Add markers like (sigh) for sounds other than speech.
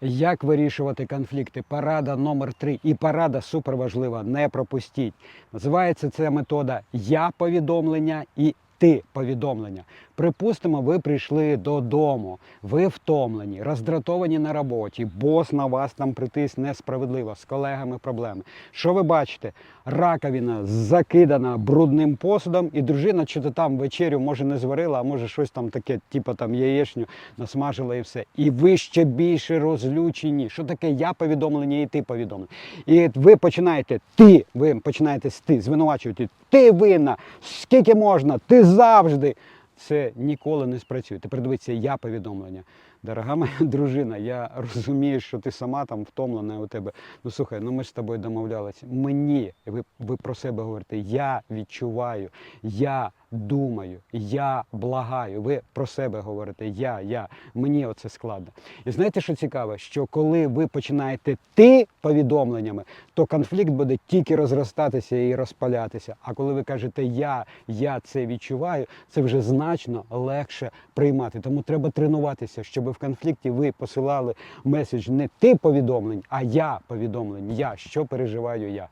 Як вирішувати конфлікти? Парада номер 3 і парада суперважлива. Не пропустіть. Називається ця метода я повідомлення і ти повідомлення. Припустимо, ви прийшли додому, ви втомлені, роздратовані на роботі, бос на вас там притис несправедливо, з колегами проблеми. Що ви бачите? Раковина закидана брудним посудом, і дружина чи то там вечерю може не зварила, а може щось там таке, типу там яєчню насмажила і все. І ви ще більше розлючені. Що таке я повідомлення і ти повідомлення? І ви починаєте ти, ви починаєте з ти звинувачувати. Ти винна, скільки можна, ти завжди. Це ніколи не спрацює. Тепер дивіться, я повідомлення. Дорога моя (laughs) дружина, я розумію, що ти сама там втомлена у тебе. Ну слухай, ну ми ж з тобою домовлялися. Мені, ви, ви про себе говорите, я відчуваю, я думаю, я благаю. Ви про себе говорите, я, я, мені оце складно. І знаєте, що цікаве? Що коли ви починаєте ти повідомленнями, то конфлікт буде тільки розростатися і розпалятися. А коли ви кажете я, я це відчуваю, це вже значно легше приймати. Тому треба тренуватися, щоб в конфлікті ви посилали меседж не ти повідомлень, а я повідомлень. Я що переживаю я.